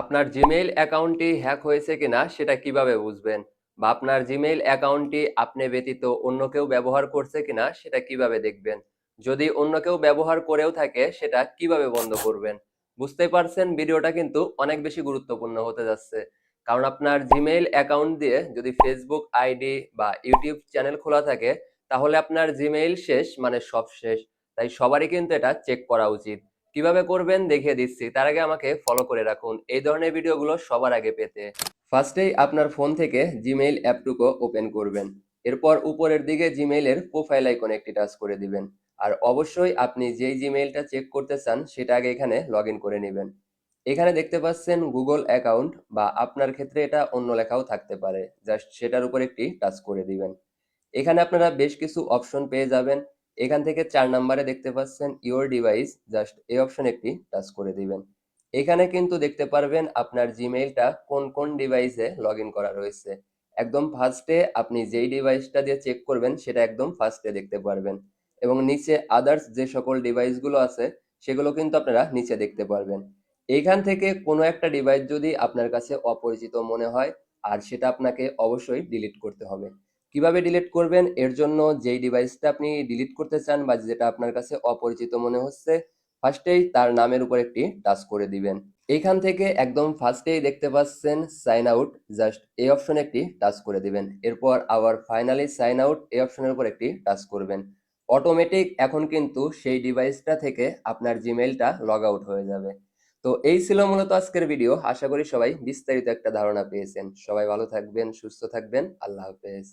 আপনার জিমেইল অ্যাকাউন্টটি হ্যাক হয়েছে কিনা সেটা কীভাবে বুঝবেন? বা আপনার জিমেইল অ্যাকাউন্টটি আপনি ব্যতীত অন্য কেউ ব্যবহার করছে কিনা সেটা কীভাবে দেখবেন? যদি অন্য কেউ ব্যবহার করেও থাকে, সেটা কীভাবে বন্ধ করবেন? বুঝতেই পারছেন, ভিডিওটা কিন্তু অনেক বেশি গুরুত্বপূর্ণ হতে যাচ্ছে। কারণ আপনার জিমেইল অ্যাকাউন্ট দিয়ে যদি ফেসবুক আইডি বা ইউটিউব চ্যানেল খোলা থাকে, তাহলে আপনার জিমেইল শেষ মানে সব শেষ। তাই সবারই কিন্তু এটা চেক করা উচিত। কীভাবে করবেন দেখিয়ে দিচ্ছি। তার আগে আমাকে ফলো করে রাখুন। এই ধরনের ভিডিওগুলো সবার আগে পেতে। ফার্স্টেই আপনার ফোন থেকে জিমেইল অ্যাপটুকু ওপেন করবেন। এরপর উপরের দিকে জিমেইলের প্রোফাইল আইকনে একটি টাচ করে দিবেন। আর অবশ্যই আপনি যেই জিমেইলটা চেক করতে চান, সেটা আগে এখানে লগ করে নেবেন। এখানে দেখতে পাচ্ছেন গুগল অ্যাকাউন্ট বা আপনার ক্ষেত্রে এটা অন্য লেখাও থাকতে পারে। জাস্ট সেটার উপর একটি টাচ করে দিবেন। এখানে আপনারা বেশ কিছু অপশন পেয়ে যাবেন। এখান থেকে চার নাম্বারে দেখতে পাচ্ছেন ইওর ডিভাইস জাস্ট এই অপশন একটি টাচ করে দিবেন। এখানে কিন্তু দেখতে পারবেন আপনার জিমেইলটা কোন কোন ডিভাইসে লগ করা রয়েছে। একদম ফার্স্টে আপনি যেই ডিভাইসটা দিয়ে চেক করবেন, সেটা একদম ফার্স্টে দেখতে পারবেন। এবং নিচে আদার্স যে সকল ডিভাইসগুলো আছে, সেগুলো কিন্তু আপনারা নিচে দেখতে পারবেন। এইখান থেকে কোনো একটা ডিভাইস যদি আপনার কাছে অপরিচিত মনে হয়, আর সেটা আপনাকে অবশ্যই ডিলিট করতে হবে। কীভাবে ডিলিট করবেন? এর জন্য যেই ডিভাইসটা আপনি ডিলিট করতে চান বা যেটা আপনার কাছে অপরিচিত মনে হচ্ছে ফার্স্টেই তার নামের উপর একটি টাচ করে দিবেন। এইখান থেকে একদম ফার্স্টেই দেখতে পাচ্ছেন সাইন আউট জাস্ট এই অপশনে একটি টাচ করে দিবেন। এরপর আবার ফাইনালি সাইন আউট এই অপশনের উপর একটি টাচ করবেন। অটোমেটিক এখন কিন্তু সেই ডিভাইসটা থেকে আপনার জিমেইলটা লগ আউট হয়ে যাবে। তো এই ছিল মূলত আজকের ভিডিও আশা করি সবাই বিস্তারিত একটা ধারণা পেয়েছেন। সবাই ভালো থাকবেন, সুস্থ থাকবেন। আল্লাহ হাফেজ।